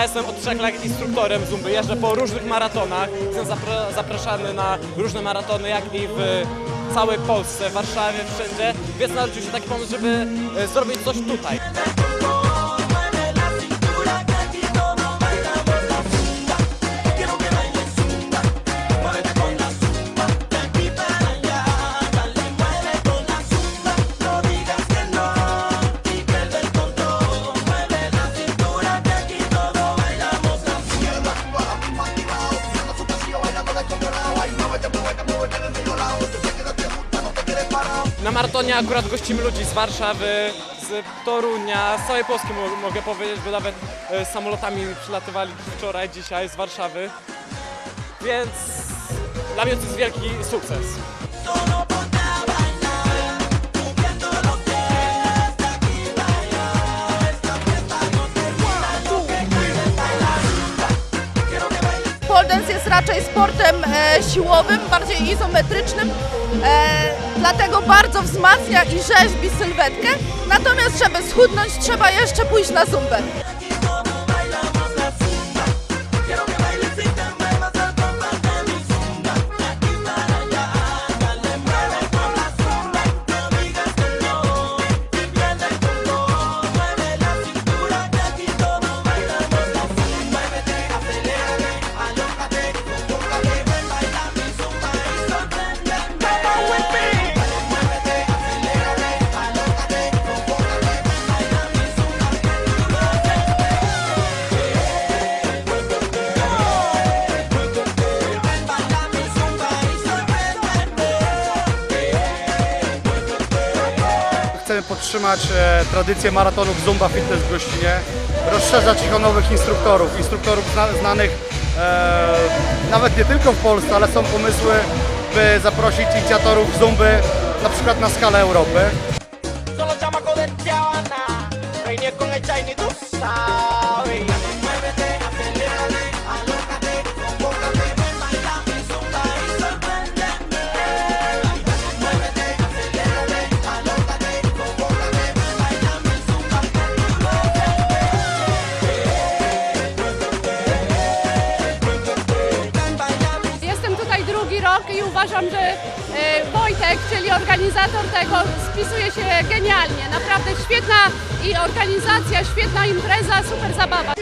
Ja jestem od trzech lat instruktorem zumby, jeżdżę po różnych maratonach, jestem zapra- zapraszany na różne maratony, jak i w całej Polsce, w Warszawie, wszędzie, więc narodził się taki pomysł, żeby e, zrobić coś tutaj. Na maratonie akurat gościmy ludzi z Warszawy, z Torunia, z całej Polski mo- mogę powiedzieć, bo nawet e, samolotami przylatywali wczoraj, dzisiaj z Warszawy. Więc dla mnie to jest wielki sukces. Pole dance jest raczej sportem e, siłowym, bardziej izometrycznym, e, dlatego bardzo wzmacnia i rzeźbi sylwetkę. Natomiast żeby schudnąć, trzeba jeszcze pójść na zumbę. Chcemy podtrzymać e, tradycję maratonów Zumba Fitness w Gościnie, rozszerzać ich o nowych instruktorów, instruktorów zna, znanych e, nawet nie tylko w Polsce, ale są pomysły, by zaprosić inicjatorów Zumby na przykład na skalę Europy. Son los chamacos de Tijuana. Con el Chinese, tú sabes. Uważam, że e, Wojtek, czyli organizator tego, spisuje się genialnie. Naprawdę świetna i organizacja, świetna impreza, super zabawa.